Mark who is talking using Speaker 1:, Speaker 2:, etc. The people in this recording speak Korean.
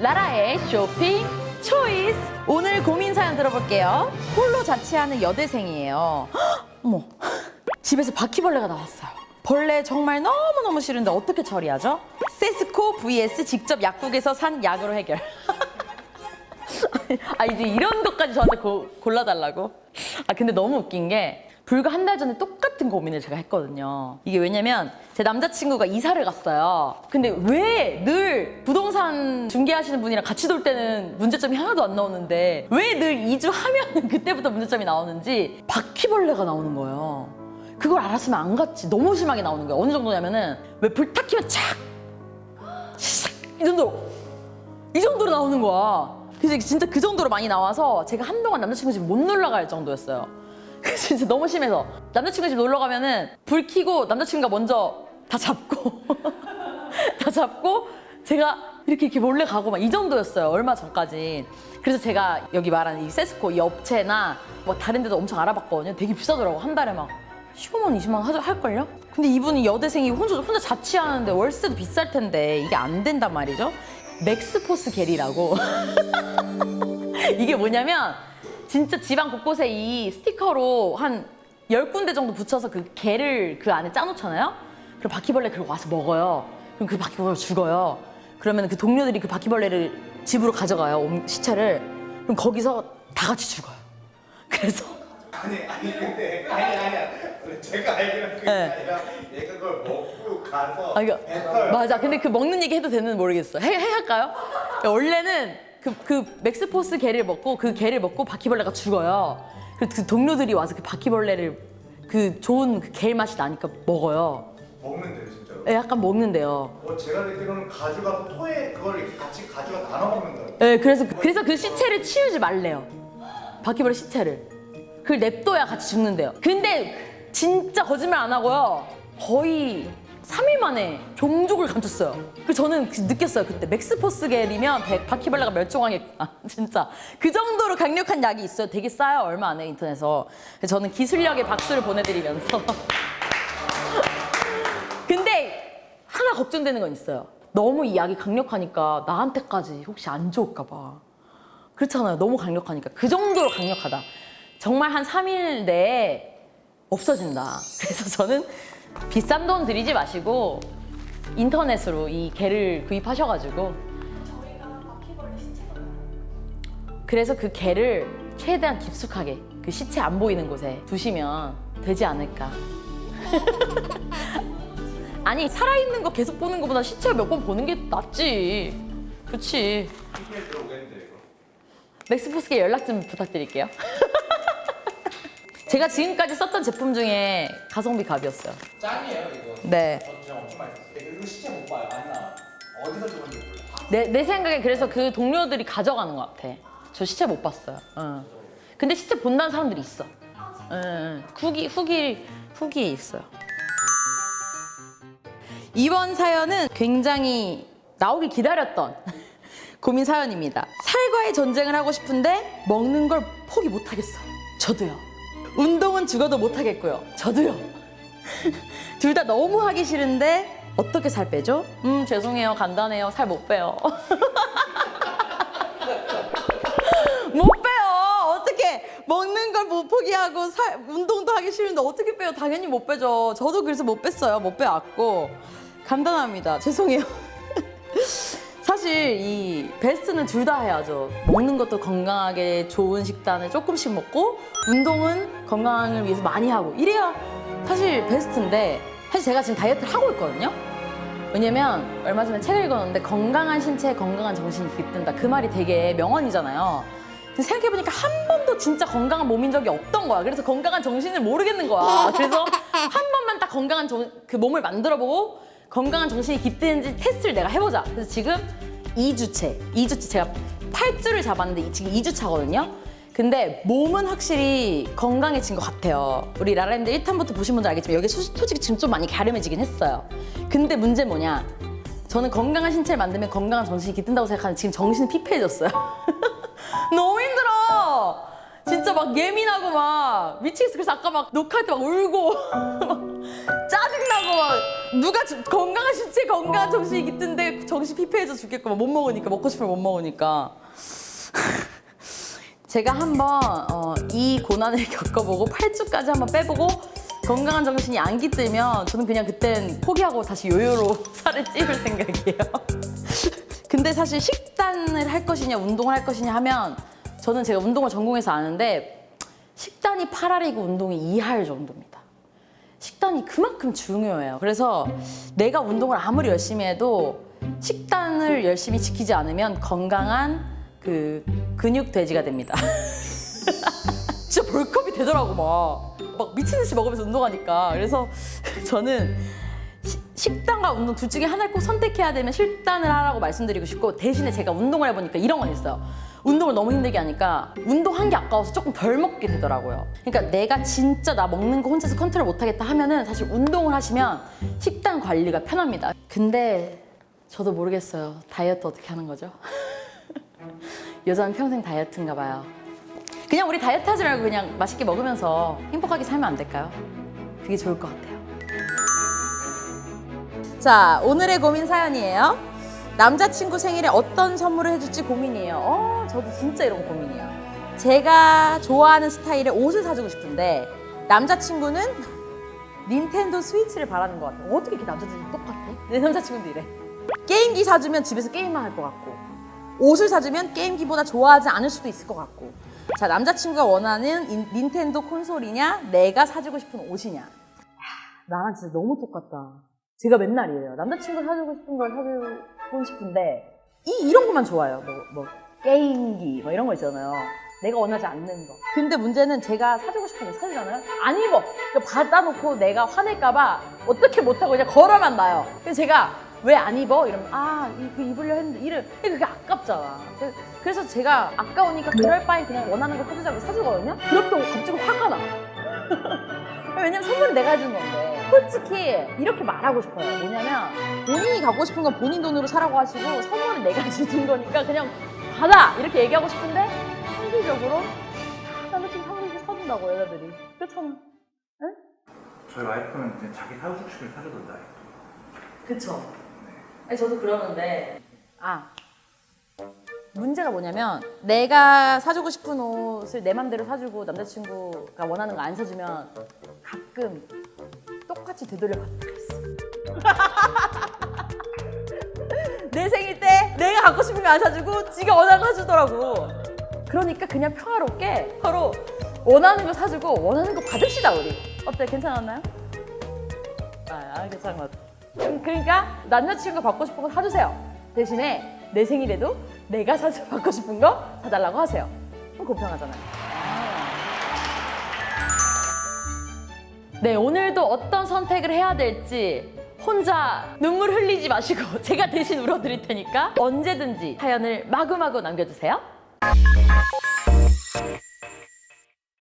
Speaker 1: 라라의 쇼핑 초이스. 오늘 고민 사연 들어볼게요. 홀로 자취하는 여대생이에요. 헉, 어머, 집에서 바퀴벌레가 나왔어요. 벌레 정말 너무너무 싫은데 어떻게 처리하죠? 세스코 vs 직접 약국에서 산 약으로 해결. 아 이제 이런 것까지 저한테 고- 골라달라고? 아 근데 너무 웃긴 게 불과 한 달 전에 똑같은 고민을 제가 했거든요. 이게 왜냐면 제 남자친구가 이사를 갔어요. 근데 왜 늘 부동산 중개하시는 분이랑 같이 돌 때는 문제점이 하나도 안 나오는데 왜늘 2주 하면 그때부터 문제점이 나오는지 바퀴벌레가 나오는 거예요. 그걸 알았으면 안 갔지. 너무 심하게 나오는 거예요. 어느 정도냐면은 왜불탁 키면 착! 샥! 이 정도로 이 정도로 나오는 거야. 그래서 진짜 그 정도로 많이 나와서 제가 한동안 남자친구 집 못 놀러 갈 정도였어요. 진짜 너무 심해서 남자친구 집 놀러 가면은 불 켜고 남자친구가 먼저 다 잡고 다 잡고 제가 이렇게 이렇게 몰래 가고 막 이 정도였어요. 얼마 전까지. 그래서 제가 여기 말하는 이 세스코 이 업체나 뭐 다른 데도 엄청 알아봤거든요. 되게 비싸더라고. 한 달에 막 15만 원, 20만 원 하죠- 할걸요? 근데 이분이 여대생이 혼자, 혼자 자취하는데 월세도 비쌀 텐데 이게 안 된단 말이죠. 맥스포스 겔이라고. 이게 뭐냐면 진짜 집안 곳곳에 이 스티커로 한 열 군데 정도 붙여서 그 개를 그 안에 짜놓잖아요. 그럼 바퀴벌레 그걸 와서 먹어요. 그럼 그 바퀴벌레 죽어요. 그러면 그 동료들이 그 바퀴벌레를 집으로 가져가요. 옴- 시체를. 그럼 거기서 다 같이 죽어요. 그래서
Speaker 2: 아니 아니 근데 아니 아니야 제가 알기로는 그게
Speaker 1: 네.
Speaker 2: 아니라 얘가 그걸 먹고 가서
Speaker 1: 아, 이거
Speaker 2: 뱉어요
Speaker 1: 맞아. 근데 그 먹는 얘기 해도 되는 모르겠어. 해, 해 할까요? 원래는 그, 그 맥스포스 개를 먹고 그 개를 먹고 바퀴벌레가 죽어요. 그래서 그 동료들이 와서 그 바퀴벌레를 그 좋은 그개 맛이 나니까 먹어요.
Speaker 2: 먹는데요 진짜로
Speaker 1: 예, 약간 먹는데요.
Speaker 2: 어, 제가 듣기로는 가져가서 토에 그걸 이렇게 같이 가져가 나눠 먹는다고
Speaker 1: 예, 그래서 그래서 그 시체를 치우지 말래요. 바퀴벌레 시체를. 그걸 냅둬야 같이 죽는데요. 근데 진짜 거짓말 안 하고요. 거의 3일 만에 종족을 감췄어요. 그래서 저는 그- 느꼈어요. 그때 맥스포스 겔이면 백- 바퀴벌레가 멸종하겠구나. 진짜. 그 정도로 강력한 약이 있어요. 되게 싸요. 얼마 안 해요, 인터넷에서. 그래서 저는 기술력에 박수를 보내드리면서. 근데 하나 걱정되는 건 있어요. 너무 이 약이 강력하니까 나한테까지 혹시 안 좋을까 봐. 그렇잖아요. 너무 강력하니까. 그 정도로 강력하다. 정말 한 3일 내에 없어진다. 그래서 저는 비싼 돈 들이지 마시고 인터넷으로 이 개를 구입하셔가지고 그래서 그 개를 최대한 깊숙하게 그 시체 안 보이는 곳에 두시면 되지 않을까. 아니 살아있는 거 계속 보는 것보다 시체 몇 번 보는 게 낫지.
Speaker 2: 이거
Speaker 1: 맥스포스께 연락 좀 부탁드릴게요. 제가 지금까지 썼던 제품 중에 가성비 갑이었어요.
Speaker 3: 짱이에요 이거.
Speaker 1: 네.
Speaker 3: 저 진짜 엄청 많이 썼어요. 그리고 시체 못 봐요. 안 나와. 어디서 죽은지 몰라.
Speaker 1: 내, 내 생각에 그래서 그 동료들이 가져가는 것 같아. 저 시체 못 봤어요. 응. 근데 시체 본다는 사람들이 있어. 응, 응. 후기, 후기, 후기에 있어요. 이번 사연은 굉장히 나오길 기다렸던 고민 사연입니다. 살과의 전쟁을 하고 싶은데 먹는 걸 포기 못 하겠어요. 저도요. 운동은 죽어도 못 하겠고요. 저도요. 둘 다 너무 하기 싫은데 어떻게 살 빼죠? 음 죄송해요. 간단해요. 살 못 빼요. 못 빼요. 어떻게 먹는 걸 못 포기하고 살, 운동도 하기 싫은데 어떻게 빼요? 당연히 못 빼죠. 저도 그래서 못 뺐어요. 못 빼왔고. 간단합니다. 죄송해요 사실 이 베스트는 둘 다 해야죠. 먹는 것도 건강하게 좋은 식단을 조금씩 먹고 운동은 건강을 위해서 많이 하고 이래야 사실 베스트인데 사실 제가 지금 다이어트를 하고 있거든요. 왜냐면 얼마 전에 책을 읽었는데 건강한 신체에 건강한 정신이 깃든다. 그 말이 되게 명언이잖아요. 생각해보니까 한 번도 진짜 건강한 몸인 적이 없던 거야. 그래서 건강한 정신을 모르겠는 거야. 그래서 한 번만 딱 건강한 정- 그 몸을 만들어보고 건강한 정신이 깃드는지 테스트를 내가 해보자. 그래서 지금 2주째, 2주째 제가 8주를 잡았는데 이- 지금 2주차거든요. 근데 몸은 확실히 건강해진 것 같아요. 우리 라라랜드 1탄부터 보신 분들 알겠지만 여기 소- 솔직히 지금 좀 많이 갸름해지긴 했어요. 근데 문제 뭐냐? 저는 건강한 신체를 만들면 건강한 정신이 깃든다고 생각하는 지금 정신이 피폐해졌어요. 너무 힘들어. 진짜 막 예민하고 막 미치겠어. 그래서 아까 막 녹화할 때 막 울고 누가 주- 건강한 신체 건강한 정신이 깃든데 정신 피폐해져 죽겠고 막못 먹으니까 먹고 싶으면 못 먹으니까 제가 한번 어, 이 고난을 겪어보고 8주까지 한번 빼보고 건강한 정신이 안 깃들면 저는 그냥 그땐 포기하고 다시 요요로 살을 찌울 생각이에요. 근데 사실 식단을 할 것이냐 운동을 할 것이냐 하면 저는 제가 운동을 전공해서 아는데 식단이 8할이고 운동이 2할 정도입니다. 식단이 그만큼 중요해요. 그래서 내가 운동을 아무리 열심히 해도 식단을 열심히 지키지 않으면 건강한 그 근육 돼지가 됩니다. 진짜 벌컵이 되더라고 막. 막 미친 듯이 먹으면서 운동하니까. 그래서 저는 시- 식단과 운동 둘 중에 하나를 꼭 선택해야 되면 식단을 하라고 말씀드리고 싶고 대신에 제가 운동을 해보니까 이런 건 있어요. 운동을 너무 힘들게 하니까 운동한 게 아까워서 조금 덜 먹게 되더라고요. 그러니까 내가 진짜 나 먹는 거 혼자서 컨트롤 못하겠다 하면은 사실 운동을 하시면 식단 관리가 편합니다. 근데 저도 모르겠어요. 다이어트 어떻게 하는 거죠? 여자는 평생 다이어트인가 봐요. 그냥 우리 다이어트 하지 말고 그냥 맛있게 먹으면서 행복하게 살면 안 될까요? 그게 좋을 것 같아요. 자, 오늘의 고민 사연이에요. 남자친구 생일에 어떤 선물을 해줄지 고민이에요. 어, 저도 진짜 이런 거 고민이에요. 제가 좋아하는 스타일의 옷을 사주고 싶은데 남자친구는 닌텐도 스위치를 바라는 것 같아요. 어떻게 이렇게 남자들이 똑같아? 내 남자친구도 이래. 게임기 사주면 집에서 게임만 할 것 같고 옷을 사주면 게임기보다 좋아하지 않을 수도 있을 것 같고 자 남자친구가 원하는 인- 닌텐도 콘솔이냐 내가 사주고 싶은 옷이냐 야, 나랑 진짜 너무 똑같다 제가 맨날 이래요 남자친구 사주고 싶은 걸 사주고 싶은데 이, 이런 것만 좋아요 뭐, 뭐 게임기 뭐 이런 거 있잖아요 내가 원하지 않는 거 근데 문제는 제가 사주고 싶은 거 사주잖아요 안 입어 그러니까 받아놓고 내가 화낼까봐 어떻게 못하고 그냥 걸어만 놔요 그래서 제가 왜 안 입어? 이러면 아, 이- 그 입으려 했는데 이래. 그게 아깝잖아. 그- 그래서 제가 아까우니까 그럴 바엔 그냥 원하는 거 사주자고 사주거든요? 그렇다고 갑자기 화가 나. 왜냐면 선물은 내가 해준 건데. 솔직히 이렇게 말하고 싶어요. 뭐냐면 본인이 갖고 싶은 건 본인 돈으로 사라고 하시고 선물은 내가 주는 거니까 그냥 받아! 이렇게 얘기하고 싶은데 현실적으로 남자친구 선물 이렇게 사준다고 여자들이. 그렇잖아.
Speaker 4: 저희 와이프는 이제 자기 사고 싶은 걸 사주던다.
Speaker 1: 그쵸. 아니, 저도 그러는데. 아. 문제가 뭐냐면, 내가 사주고 싶은 옷을 내 맘대로 사주고 남자친구가 원하는 거 안 사주면 가끔 똑같이 되돌려 받는 거 있어. 내 생일 때 내가 갖고 싶은 거 안 사주고 지가 원하는 거 사주더라고. 그러니까 그냥 평화롭게 서로 원하는 거 사주고 원하는 거 받읍시다, 우리. 어때? 괜찮았나요? 아, 아, 괜찮은 것 같아. 음, 그러니까 남자친구가 받고 싶은 거 사주세요. 대신에 내 생일에도 내가 사주 받고 싶은 거 사달라고 하세요. 그럼 공평하잖아요. 네, 오늘도 어떤 선택을 해야 될지 혼자 눈물 흘리지 마시고 제가 대신 울어드릴 테니까 언제든지 사연을 마구마구 남겨주세요.